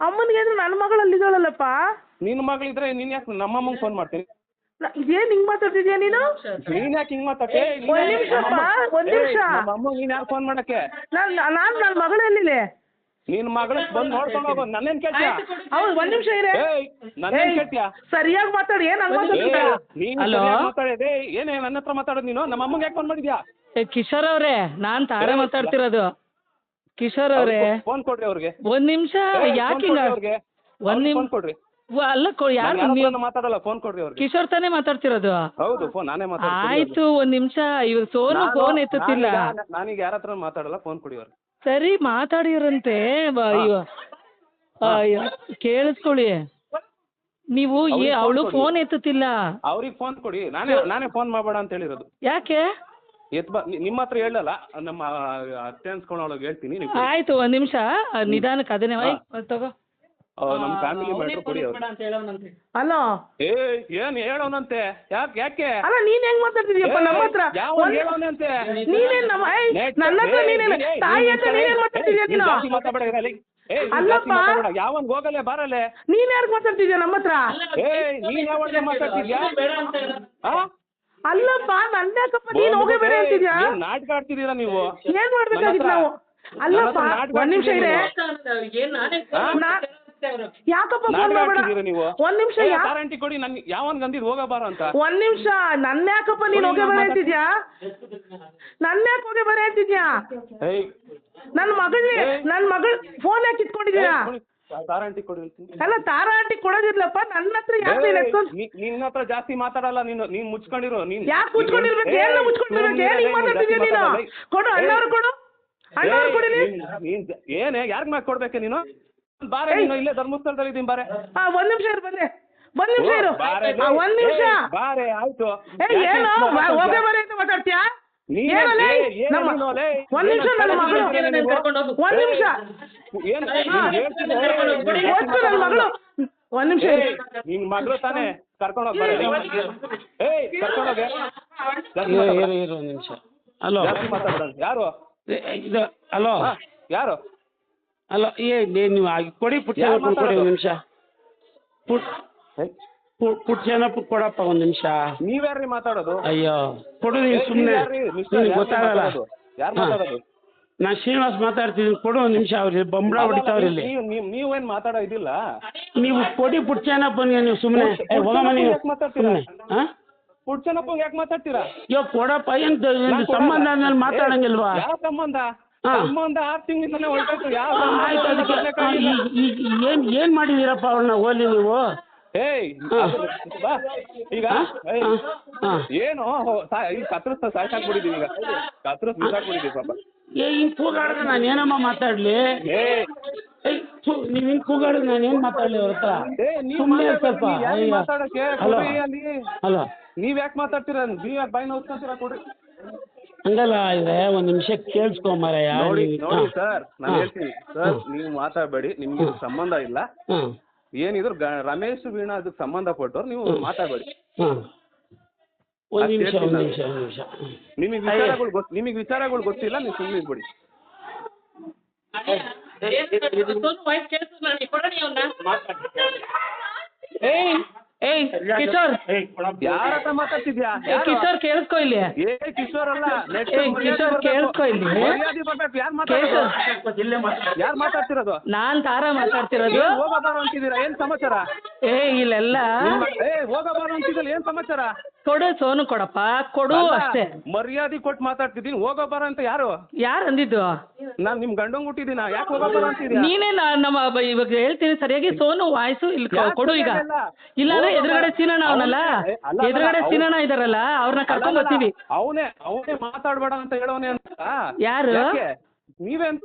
ಅಮ್ಮನಿಗೆ ಅಂದ್ರೆ ನನ್ನ ಮಗಳು ನಿನ್ ನಿನ್ನ ಮಗಳಿದ್ರೆ ನೀನ್ ಯಾಕೆ ನಮ್ಮ ಅಮ್ಮಂಗೆ ಫೋನ್ ಮಾಡ್ತೀನಿ ಏನ್ ಇದೇನ್ ಹಿಂಗ್ ಮಾತಾಡ್ತಿದ್ಯಾ ನೀನು? ನೀನ್ ಯಾಕೆ ಹಿಂಗ್ ಮಾತಾಡ್ತಿ? ಒಂದ್ ಯಾಕೆ ನಿಮಿಷಪ್ಪ, ಒಂದ್ ನಿಮಿಷ. ನಮ್ಮ ಅಮ್ಮಂಗ್ ನೀನ್ ಯಾರು ಫೋನ್ ಮಾಡಕ್ಕೆ? ನಾನ್ ನಾನು ನನ್ನ ಮಗಳು ಎಲ್ಲಿದೆ? ನಿನ್ ಮಗಳ ಬಂದ್ ನೋಡ್ಕೊಂಡು ಹೋಗೋ ನನ್ನೇನ್ ಕೇಳ್ತೀಯ? ಹೌದು ಒಂದ್ ನಿಮಿಷ ಇರೇ. ಏಯ್ ನನ್ನೇನ್ ಕೇಳ್ತೀಯ? ಸರಿಯಾಗಿ ಮಾತಾಡಿ ಏನ್ ಹಂಗ್ ಮಾತಾಡ್ತಿದ್ಯಾ ನೀನ್? ಸರಿಯಾಗ್ ಮಾತಾಡಿದೆ. ಏನೇ ನನ್ನ ಹತ್ರ ಮಾತಾಡೋದು ನೀನು? ನಮ್ಮ ಅಮ್ಮಂಗ್ ಯಾಕೆ ಫೋನ್ ಮಾಡಿದ್ಯಾ? ಏ ಕಿಶೋರ್ ಅವರೇ ನಾನ್ ತಾರೆ ಮಾತಾಡ್ತಿರೋದು. ಕಿಶೋರ್ ಅವರೇ. ಫೋನ್ ಕೊಡ್ರಿ ಅವ್ರಿಗೆ. ಒಂದ್ ನಿಮಿಷ ಯಾಕೆ ಅವ್ರಿಗೆ. ಒಂದ್ ನಿಮಿಷ ಫೋನ್ ಕೊಡ್ರಿ. ಅಲ್ಲ ಯಾರು ಮಾತಾಡಲ್ಲ ಫೋನ್ ಕೊಡ್ರಿ ಅವ್ರಿಗೆ. ಕಿಶೋರ್ ತಾನೇ ಮಾತಾಡ್ತಿರೋದು? ಹೌದು ಫೋನ್ ನಾನೇ ಮಾತಾಡ್ತೀನಿ ಆಯ್ತು ಒಂದ್ ನಿಮಿಷ ಇವ್ರು ಸೋನು ಫೋನ್ ಎತ್ತುತ್ತಿಲ್ಲ. ನಾನೀಗ ಯಾರ ಹತ್ರ ಮಾತಾಡಲ್ಲ ಫೋನ್ ಕೊಡಿ ಅವ್ರಿಗೆ. ಸರಿ ಮಾತಾಡಿರಂತೆ ಕೇಳಿಸ್ಕೊಳ್ಳಿ. ನೀವು ಏ ಅವಳು ಫೋನ್ ಎತ್ತುತ್ತಿಲ್ಲ. ಅವ್ರಿಗೆ ಫೋನ್ ಕೊಡಿ. ನಾನೇ ನಾನೇ ಫೋನ್ ಮಾಡಬೇಡ ಅಂತ ಹೇಳಿರೋದು. ಯಾಕೆ? ಎತ್ ಬಾ ನಿಮ್ಮ ಹತ್ರ ಹೇಳಲ್ಲ ನಮ್ಮ ಅತ್ತೆ ಅನ್ಸ್ಕೊಂಡವಳಿಗೆ ಹೇಳ್ತೀನಿ ನೀವು ಆಯ್ತು ಒಂದ್ ನಿಮಿಷ ನಿಧಾನಕ್ಕೆ ಅದನ್ನೇ ಒಯ್, ಅದ್ ತಗೋ. ನಮ್ಮ ಫ್ಯಾಮಿಲಿ ಮ್ಯಾಟ್ರ್ ಕೊಡಿ ಅವ್ರಿಗೆ ಹಲೋ ಏ ಏನ್ ಹೇಳೋನಂತೆ? ಯಾಕೆ ಯಾಕೆ? ಅಲ್ಲ ನೀನ್ ಹೆಂಗ್ ಮಾತಾಡ್ತಿದ್ಯಪ್ಪ ನಮ್ಮ ಹತ್ರ? ಯಾವ ಒಂದ್- ಹೇಳೋನಂತೆ? ನೀನೇನ್ ನಮ್ಮ ಏಯ್, ನೆಟ್- ನನ್ನ ಹತ್ರ ಏಯ್, ನೀನೇನ್ ಏಯ್, ತಾಯಿ ನೀನ್ ಹತ್ರ ಜಾಸ್ತಿ- ನೀನೇನ್ ಮಾತಾಡ್ತಿದ್ಯಾ ನೀನ್ ನೀನು? ಜಾಸ್ತಿ ಮಾತಾಡ್ಬೇಡ. ಏಯ್, ನೀನ್ ಜಾಸ್ತಿ ಅಲ್ಲಪ್ಪ. ಮಾತಾಡ್ಬೇಡ. ಯಾವನ್ ಹೋಗಲೆ ಬರಲೆ ನೀನ್ ಯಾರ್ಗ್ ಮಾತಾಡ್ತಿದ್ಯಾ ನಮ್ಮ ಹತ್ರ? ಏ ನೀನ್ ಮಾತಾಡ್ತಿದ್ಯಾ? ಅಲ್ಲಪ್ಪ ನೀನ್ ಹೋಗೇ ಬೇರೆ ಏಯ್, ಅಂತಿದ್ಯಾ? ಏನ್ ನಾಟಕ ಆಡ್ತಿದ್ದೀರಾ ನೀವು? ಏನ್ ಮಾಡ್ಬೇಕಾಗಿತ್ತು ನಾವು? ಅಲ್ಲಪ್ಪ ಒಂದ್ ನಿಮಿಷ ಇದೆ ಆ? ನಾ- ಯಾಕಪ್ಪ ಫೋನ್ ನಾಟಕ ಮಾಡ್ಬೇಡ? ಆಡ್ತಿದ್ದೀರಾ ನೀವು? ಒಂದ್ ನಿಮಿಷ ಯಾ ಗ್ಯಾರಂಟಿ ಕೊಡಿ ನನ್ ಯಾವನ್ ಗಂದಿದ್ ಹೋಗಬಾರ ಅಂತ? ಒಂದ್ ನಿಮಿಷ. ನನ್ನ ಯಾಕಪ್ಪ ನೀನ್ ಹೋಗೇ ಬೇರೆ ಅಂತಿದ್ಯಾ? ನನ್ನ ಯಾಕೆ ಹೋಗೇ ಬೇರೆ ಅಂತಿದ್ಯಾ? ಏಯ್. ನನ್ನ ಮಗಳನ್ನೇ ಏಯ್. ನನ್ನ ಮಗಳ್ ಫೋನ್ ಯಾಕೆ ಕೊಡಿ. ಹೇಳ್ತೀನಿ. ಅಲ್ಲ ತಾರಾ ಆಂಟಿ ಕೊಡೋದಿರ್ಲಪ್ಪ ನನ್ನ ಹತ್ರ ಯಾಕೆ ನೀನ್ ಏಯ್, ನಿನ್ನ ಹತ್ರ ಜಾಸ್ತಿ ಮಾತಾಡಲ್ಲ ನೀನು ನೀನ್ ಮುಚ್ಕೊಂಡಿರು ನೀನ್ ಯಾಕೆ ಮುಚ್ಕೊಂಡಿರ್ಬೇಕು? ಏನ್ ಮುಚ್ಕೊಂಡಿರ್ಬೇಕು? ಏನ್ ಹಿಂಗ್ ಮಾತಾಡ್ತಿದ್ಯಾ ನೀನು? ಕೊಡು ಅಣ್ಣವ್ರು ಕೊಡು. ಅಣ್ಣವ್ರು ಕೊಡಿಲಿ. ಏನೇ ಯಾರ್ಗ್ ಮ್ಯಾಕ್ ಕೊಡ್ಬೇಕು ನೀನು? ಬಾರೆ ನೀನು ಇಲ್ಲೇ ಧರ್ಮಸ್ಥಳದಲ್ಲಿ ಇದೀನಿ ಬಾರೆ. ಹಾ ಒಂದ್ ನಿಮಿಷ ಇರು ಬಂದೆ ಒಂದ್ ನಿಮಿಷ ಇರು. ಒಂದ್ ನಿಮಿಷ. ಬಾರೆ ಆಯ್ತು. ಏನು? ಹೋಗೇ ಬರೆ ಅಂತ ಮಾತಾಡ್ತೀಯಾ? ಒಂದ್ ನಿಮಿಷ ನನ್ನ ಮಗಳು ಒಂದ್ ನಿಮಿಷ. ಒಟ್ಟು ನನ್ನ ಮಗಳು. ಒಂದ್ ನಿಮಿಷ ನಿನ್ ಮಗಳು ತಾನೇ ಕರ್ಕೊಂಡು ಏಯ್ ಇರು. ಇರು ಇರು ನಿಮಿಷ. ಹಲೋ. ಯಾರು? ಇದು ಹಲೋ. ಯಾರು? ಹಲೋ ಏ ನೀವು ಕೊಡಿ ಪುಟ್ಟ ಕೊಡಿ? ಒಂದು ನಿಮಿಷ. ಪುಟ್ ಪು- ಪುಟ್ಟ ಜನ ಪುಟ್ ಕೊಡಪ್ಪ ಒಂದ್ ನಿಮಿಷ. ನೀವ್ಯಾರ್ರಿ ಮಾತಾಡೋದು? ಅಯ್ಯೋ ಕೊಡು ನೀನು ಸುಮ್ನೆ. ನಿನಗೆ ಗೊತ್ತಾಗಲ್ಲ. ಯಾರು. ಮಾತಾಡೋದು? ನಾನು ಶ್ರೀನಿವಾಸ್ ಮಾತಾಡ್ತಿದ್ದೀನಿ ಕೊಡು ಒಂದ್ ನಿಮಿಷ ಅವ್ರಿ ಬಂಬಳ ಹೊಡಿತಾವ್ರಿ ಇಲ್ಲಿ. ನೀವು ನೀವು ನೀವೇನ್ ಮಾತಾಡೋ ಇದಿಲ್ಲ. ನೀವು ಕೊಡಿ ಬನ್ನಿ ನೀವು ಸುಮ್ನೆ. ಹೋಗಮ್ಮ ನೀವು ಯಾಕ್ ಮಾತಾಡ್ತೀರಾ? ಸುಮ್ಮನೆ ಹಾಂ? ಪುಡ್ಚನಪ್ಪ ಯಾಕೆ ಮಾತಾಡ್ತೀರಾ? ಅಯ್ಯೋ ಕೊಡಪ್ಪ ಏನ್. ಸಂಬಂಧ ಆದ್ಮೇಲೆ ಮಾತಾಡಂಗಿಲ್ವಾ? ಯಾವ ಸಂಬಂಧ. ಸಂಬಂಧ ಆರು ತಿಂಗಳಿಂದಲೇ ಯಾವ ಆಯ್ತು ಅದಕ್ಕೆ ಏನು ಏನು ಮಾಡಿದ್ದೀರಪ್ಪ ಅವ್ರನ್ನ ಹೋಲಿ ನೀವು? ಏಯ್ ಬಾ. ಈಗ. ಏನು? ಈಗ ಕತ್ರಸ್ ಸಾಯ್ಸಾಕ್ಬಿಟ್ಟಿದೀವಿ ಈಗ. ಕತ್ರಸ್ ಬಿಸಾಕ್ಬಿಟ್ಟಿದೀವಿ ಪಾಪ ಏ ಹಿಂಗೆ ಕೂಗಾಡಿದ್ರೆ ನಾನು ಏನಮ್ಮ ಮಾತಾಡ್ಲಿ? ಏ. ಏಯ್ ನೀವು ಹಿಂಗೆ ಕೂಗಾಡಿದ್ರೆ ನಾನು ಏನು ಮಾತಾಡಲಿ ಅವ್ರ ಹತ್ರ? ಸುಮ್ಮನೆ ಸ್ವಲ್ಪ. ಹಲೋ. ಅಲ್ಲಿ. ಹಲೋ. ನೀವ್ ಯಾಕೆ ಮಾತಾಡ್ತೀರ? ನೀವ್ ಯಾಕೆ ಬಾಯಿ ನೋಡ್ಕೊಂತೀರಾ ಕೊಡ್ರಿ. ಹಂಗಲ್ಲ ಇದೆ ಒಂದು ನಿಮಿಷ ಕೇಳಿಸ್ಕೊ ಮಾರಾಯ. ನೋಡಿ ನೋಡಿ ಸರ್ ನಾನು. ಹೇಳ್ತೀನಿ. ಸರ್ ನೀವು ಮಾತಾಡಬೇಡಿ. ನಿಮ್ಗೆ ಸಂಬಂಧ ಇಲ್ಲ. ಏನಿದ್ರು ಗ- ರಮೇಶ್ ವೀಣಾ ಅದಕ್ಕೆ ಸಂಬಂಧಪಟ್ಟವ್ರು ನೀವು ಮಾತಾಡಬೇಡಿ. ಹಾಂ ಒಂದು ನಿಮಿಷ ಒಂದು ನಿಮಿಷ ಒಂದು ನಿಮಿಷ. ನಿಮಗೆ ವಿಚಾರಗಳು ಗೊತ್ತು ನಿಮಗೆ ವಿಚಾರಗಳು ಗೊತ್ತಿಲ್ಲ ನೀವು ಸುಮ್ಮನೆ ಇದ್ಬಿಡಿ. ಏಯ್! ಏಯ್ ಕಿಶೋರ್. ಯಾರ ಹತ್ರ ಮಾತಾಡ್ತಿದ್ಯಾ? ಏ? ಕಿಶೋರ್ ಕೇಳಿಸ್ಕೊ ಇಲ್ಲಿ. ಏ ಕಿಶೋರ್ ಅಲ್ಲ next ಏ, ಕಿಶೋರ್ ಬರ್ಬೇಕು. ಕೇಳಿಸ್ಕೊ ಇಲ್ಲಿ. ಮರ್ಯಾದೆ ಬರ್ಬೇಕು ಯಾರು ಮಾತಾಡೋದು ಯಾರು ಮಾತಾಡ್ತಿರೋದು? ನಾನ್ ತಾರಾ ಮಾತಾಡ್ತಿರೋದು. ಏನ್ ಹೋಗಬಾರ ಅಂತಿದ್ದೀರಾ? ಏನ್ ಸಮಾಚಾರ? ಏ ಇಲ್ಲೆಲ್ಲ. ಏ ಹೋಗಬಾರ ಅಂತಿದ್ದಲ್ಲ ಏನ್ ಸಮಾಚಾರ? ಕೊಡು ಸೋನು ಕೊಡಪ್ಪ. ಕೊಡು ಅಷ್ಟೇ. ಮರ್ಯಾದೆ ಕೊಟ್ಟು ಮಾತಾಡ್ತಿದ್ದೀನಿ. ಹೋಗಬಾರ ಅಂತ ಯಾರು? ಯಾರು ಅಂದಿದ್ದು? ನಾನ್ ನಿಮ್ ಗಂಡಂಗ್ ಹುಟ್ಟಿದೀನ ಯಾಕೆ ಹೋಗೋ ಬರ ನೀನೇ ನಾ- ನಮ್ಮ ಬ- ಇವಾಗ ಹೇಳ್ತೀನಿ ಸರಿಯಾಗಿ. ಸೋನು ವಾಯ್ಸು ಇಲ್ಲಿ ಕೊ- ಯಾಕ್ ಕೊಡು ಈಗ. ಇಲ್ಲಾಂದ್ರೆ ಇಲ್ಲ? ಹೋಗಪ್ಪ. ಎದುರುಗಡೆ ಸೀನಣ್ಣ ಅವನಲ್ಲ? ಅವ್ನೇ- ಅಲ್ಲ, ಅಲ್ಲ, ಎದುರುಗಡೆ ಅವ್ನು- ಸೀನಣ್ಣ ಇದಾರಲ್ಲ ಅವ್ರನ್ನ ಕರ್ಕೊಂಡ್ ಬರ್ತೀವಿ. ಅವನೇ ಅವನೇ ಮಾತಾಡ್ಬೇಡ ಅಂತ ಹೇಳೋನೆ ಅಂತ. ಯಾರು? ಯಾಕೆ? ನೀವೇ ಅಂತ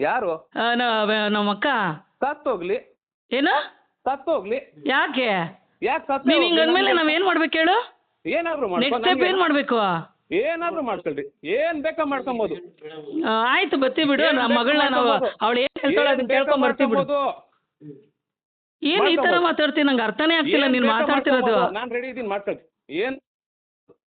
ಯಾರು? ಆ, ನ- ನಮ್ಮ ಅಕ್ಕ ಸತ್ತೋಗ್ಲಿ. ಏನು? ಸತ್ತೋಗ್ಲಿ. ಯಾಕೆ? ಯಾಕೆ ಸತ್ತ ನೀವ್ ಹಿಂಗ್ ಅಂದ್ಮೇಲೆ ನಾವ್ ಏನ್ ಮಾಡ್ಬೇಕು ಹೇಳು? ಏನಾದ್ರು ನೆಕ್ಸ್ಟ್ ಸ್ಟೆಪ್ ಏನ್ ನಂಗೆ- ಮಾಡ್ಬೇಕು? ಏನಾದ್ರು ಮಾಡ್ಕೊಳ್ರಿ. ಏನ್ ಬೇಕಾ ಮಾಡ್ಕೊಬೋದು. ಆ, ಆಯ್ತು ಬರ್ತೀವಿ ಬಿಡು. ಏನ್ ನಮ್ಮ ಬೇಕಾ ಮಗಳನ್ನ ನಾವು ಮಾಡ್ಕೊಬೋದು. ಅವಳು ಏನ್ ಹೇಳ್ತಾಳೆ ಅದನ್ನ ಕೇಳ್ಕೊಂಡ್ ಬರ್ತೀವಿ ಬಿಡು. ಏನ್ ಈ ತರ. ಮಾತಾಡ್ತೀನಿ ನಂಗೆ ಅರ್ಥನೇ ಆಗ್ತಿಲ್ಲ. ನೀನ್ ಮಾತಾಡ್ತಿರೋದು. ನಾನ್ ರೆಡಿ ಇದೀನಿ ಮಾಡ್ಕೊಳ್ರಿ ಏನ್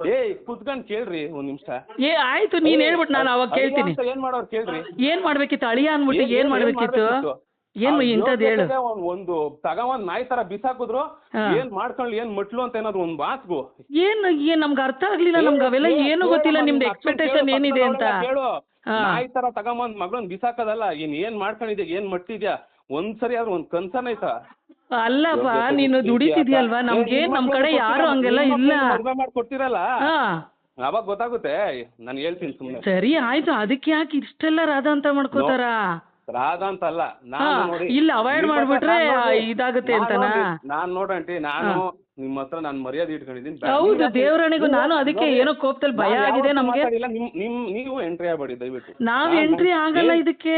ಏ ಕುತ್ಕೊಂಡ್ ಕೇಳ್ರಿ ಒಂದ್ ನಿಮಿಷ. ಏ ಆಯ್ತು ನೀನ್ ಹೇಳ್ಬಿಟ್ಟು ನಾನು ಅವಾಗ ಕೇಳ್ತೀನಿ. ಏನ್ ಮಾಡೋರ್ ಕೇಳ್ರಿ. ಏನ್ ಮಾಡ್ಬೇಕಿತ್ತು? ಅಳಿಯ ಅನ್ಬಿಟ್ಟು ಏನ್ ಮಾಡ್ಬೇಕಿತ್ತು? ಏನ್ ಇಂಥದ್ದು ಹೇಳು. ಒಂದು ಒಂದು ತಗೊಂಡ್ ನಾಯಿ ತರ ಬಿಸಾಕಿದ್ರು. ಏನ್ ಮಾಡ್ಕೊಂಡ್ ಏನ್ ಮಟ್ಲು ಅಂತ ಏನಾದ್ರು ಒಂದ್ ಮಾತ್ಗು. ಏನ್ ಏನ್ ನಮ್ಗೆ ಅರ್ಥ ಆಗ್ಲಿಲ್ಲ ನಮ್ಗೆ ಅವೆಲ್ಲ ಏನು ಗೊತ್ತಿಲ್ಲ ನಿಮ್ದು ಎಕ್ಸ್ಪೆಕ್ಟೇಷನ್ ಏನಿದೆ ಅಂತ. ಹೇಳು. ನಾಯಿ ತರ ತಗೊಂಬಂದ್ ಮಗಳನ್ ಬಿಸಾಕದಲ್ಲ ಏನ್ ಏನ್ ಮಾಡ್ಕೊಂಡಿದ್ಯಾ ಏನ್ ಮಟ್ಟಿದ್ಯಾ? ಒಂದ್ಸರಿ ಆದ್ರೂ ಒಂದ್ ಕನ್ಸನ್ ಆಯ್ತಾ? ಅಲ್ಲಪ್ಪ ನೀನು ದುಡಿತಿದ್ಯಲ್ವಾ? ನಮ್ಗೆ ನಮ್ ಕಡೆ ಯಾರು ಹಂಗೆಲ್ಲ ಇಲ್ಲ. ಮದ್ವೆ ಮಾಡ್ಕೊಡ್ತಿರಲ್ಲ? ಹಾ. ಅವಾಗ ಗೊತ್ತಾಗುತ್ತೆ. ನಾನು ಹೇಳ್ತೀನಿ ಸುಮ್ಮನೆ ಸರಿ ಆಯ್ತು. ಅದಕ್ಕೆ ಯಾಕೆ ಇಷ್ಟೆಲ್ಲ ರಾಧ ಅಂತ ಮಾಡ್ಕೋತಾರ? ರಾಧಾ ಅಂತ ಅಲ್ಲ ನಾನು ನೋಡಿ ಇಲ್ಲ ಅವಾಯ್ಡ್ ಮಾಡ್ಬಿಟ್ರೆ ಇದಾಗುತ್ತೆ ಅಂತನಾ? ನಾನ್ ನೋಡಂಟಿ ನಾನು ನಿಮ್ಮ ಹತ್ರ ನಾನು ಮರ್ಯಾದೆ ಇಟ್ಕೊಂಡಿದ್ದೀನಿ. ಹೌದು ದೇವರಣಿಗೂ ನಾನು ಅದಕ್ಕೆ ಏನೋ ಕೋಪದಲ್ಲಿ ಭಯ ಆಗಿದೆ ನಮ್ಗೆ. ಮಾತಾಡಿಲ್ಲ, ನಿಮ್ ನಿಮ್ ನೀವು ಎಂಟ್ರಿ ಆಗ್ಬೇಡಿ ದಯವಿಟ್ಟು. ನಾವ್ ಎಂಟ್ರಿ ಆಗಲ್ಲ ಇದಕ್ಕೆ.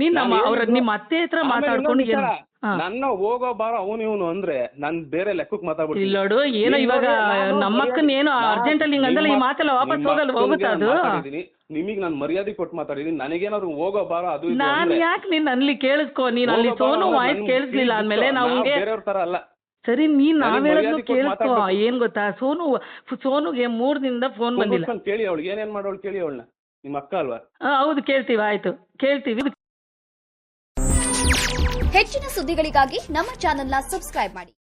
ನೀನ್ ನಮ್ಮ ಅವ್ರ ನಿಮ್ಮ ಅತ್ತೆ ಹತ್ರ ಮಾತಾಡ್ಕೊಂಡು ಇನ್ನೊಂದ್ ಏನು ಹಾ. ನನ್ನ ಹೋಗೋ ಬಾರ ಅವನು ಇವನು ಅಂದ್ರೆ ನನ್ ಬೇರೆ ಲೆಕ್ಕಕ್ಕೆ ಮಾತಾಡ್ಬಿಡ್ತೀನಿ. ಇಲ್ಲ ನೋಡು ಏನೋ ಇವಾಗ ನಮ್ಮಕ್ಕನ್ ಏನೋ ಅರ್ಜೆಂಟ್ ಅಲ್ಲಿ ಹಿಂಗಂದಲ್ಲ ಈ ಮಾತೆಲ್ಲ ವಾಪಸ್ ಹೋಗಲ್ಲ ಹೋಗುತ್ತಾ ಅದು. ನಿಮಗ್ ನಾನು ಮರ್ಯಾದೆ ಕೊಟ್ಟು ಮಾತಾಡಿದೀನಿ ನನಗೇನಾದ್ರು ಹೋಗೋ ಬಾರ ಅದು ಇದು ನಾನ್ ಅಂದ್ರೆ ಯಾಕೆ ನೀನ್ ಅಲ್ಲಿ ಕೇಳಿಸ್ಕೊ ನೀನ್ ಅಲ್ಲಿ ಹೋಗೋ ಬಾರೋ ಸೋನು ವಾಯ್ಸ್ ನನ್ ಕೇಳಿಸ್ಲಿಲ್ಲ ಆದ್ಮೇಲೆ ಅಂದ್ಮೇಲೆ ನಾವು ನಾವ್ ಬೇರೆಯವ್ರ ತರ ಅಲ್ಲ. ಸರಿ ನೀನ್ ನಾವ್ ಹೇಳೋದು ಮಾತಾಡ್ಬೇಕು. ಏನ್ ಗೊತ್ತಾ? ಸೋನು ಸೋನುಗೆ ಮೂರ್ ದಿನದ ಫೋನ್ ಬಂದಿಲ್ಲ. ಕೇಳಿ ಅವಳು ಏನೇನ್ ಮಾಡೋಳು ಕೇಳಿ ಅವಳನ್ನ. ನಿಮ್ಮ ಅಕ್ಕ ಅಲ್ವಾ? ಹೌದು ಕೇಳ್ತೀವಿ ಆಯ್ತು. ಕೇಳ್ತೀವಿ. ಹೆಚ್ಚಿನ ಸುದ್ದಿಗಳಿಗಾಗಿ ನಮ್ಮ ಚಾನೆಲ್ನ ಸಬ್ಸ್ಕ್ರೈಬ್ ಮಾಡಿ.